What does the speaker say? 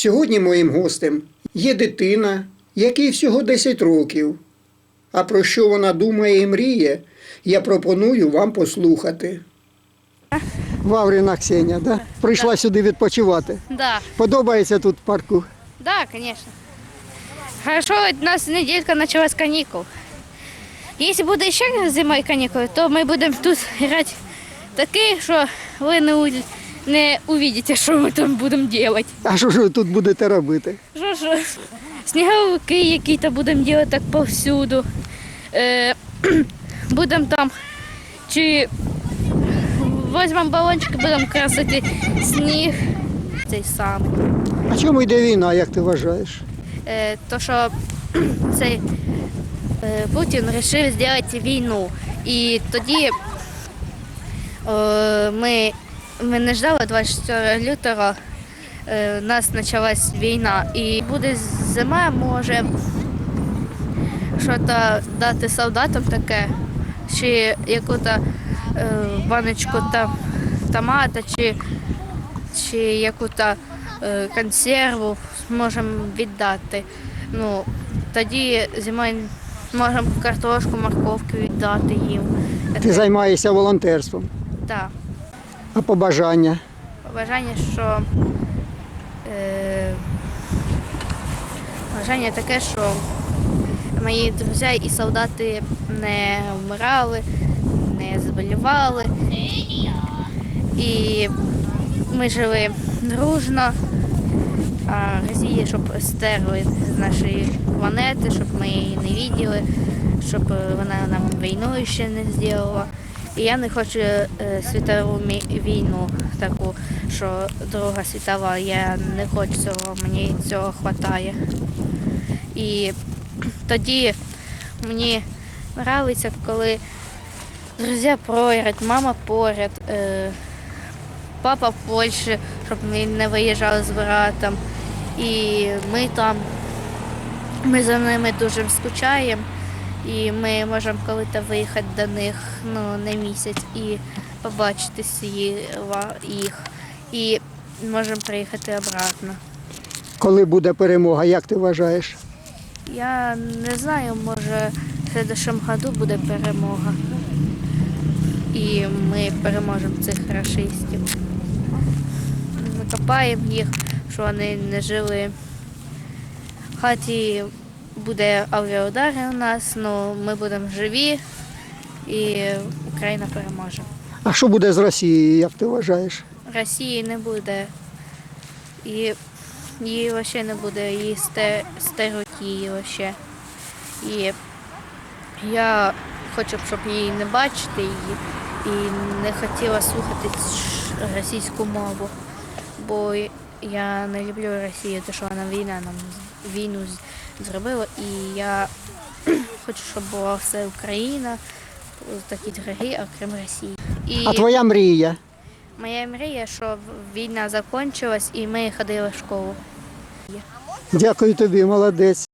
Сьогодні моїм гостем є дитина, якій всього 10 років. А про що вона думає і мріє, я пропоную вам послухати. Вавріна Ксенія, да? прийшла сюди відпочивати. Да, Подобається тут парку. да, конечно. Хорошо, у нас неделька началась каникул. Если буде ще зимою канікули, то ми будемо тут грати таке, що ви не, у- не увидите, що ми там будемо робити. А що ж ви тут будете робити? Що ж, сніговики які-то будемо робити так повсюду. Е, будемо там, чи візьмемо балончики, будемо красити сніг. Цей самий. А чому йде війна, як ти вважаєш? Е, то що цей е, Путін вирішив зробити війну. І тоді е, ми, ми не ждали 24 лютого, е, у нас почалась війна. І буде зима, може щось дати солдатам таке, чи яку-то е, баночку та, томата, чи, чи яку-то е, консерву можемо віддати. Ну, тоді зимою можемо картошку, морковку віддати їм. Ти займаєшся волонтерством. Так. А побажання? Бажання, що е, бажання таке, що мої друзі і солдати не вмирали, не заболівали. І ми жили дружно, а Росія, щоб стерли з нашої планети, щоб ми її не бачили, щоб вона нам війну ще не зробила. І я не хочу е, світову війну таку, що Друга світова. Я не хочу цього, мені цього вистачає. І тоді мені подобається, коли друзі поряд, мама поряд, е, папа в Польщі, щоб ми не виїжджали з братом. І ми там, ми за ними дуже скучаємо. І ми можемо коли-то виїхати до них ну, на місяць і побачити їх. І можемо приїхати обратно. Коли буде перемога, як ти вважаєш? Я не знаю, може в следующем году буде перемога. І ми переможемо цих рашистів. Ми копаємо їх, що вони не жили. В хаті буде авіаудари у нас, але ми будемо живі і Україна переможе. А що буде з Росією, як ти вважаєш? Росії не буде. І її взагалі не буде, її сте- стеруть її взагалі. І я хочу, щоб її не бачити її і не хотіла слухати російську мову. Бо я не люблю Росію, тому що вона війна нам війну зробила. І я хочу, щоб була все Україна, такі дорогі, окрім Росії. І... А твоя мрія? Моя мрія, щоб війна закінчилась і ми ходили в школу. Дякую тобі, молодець.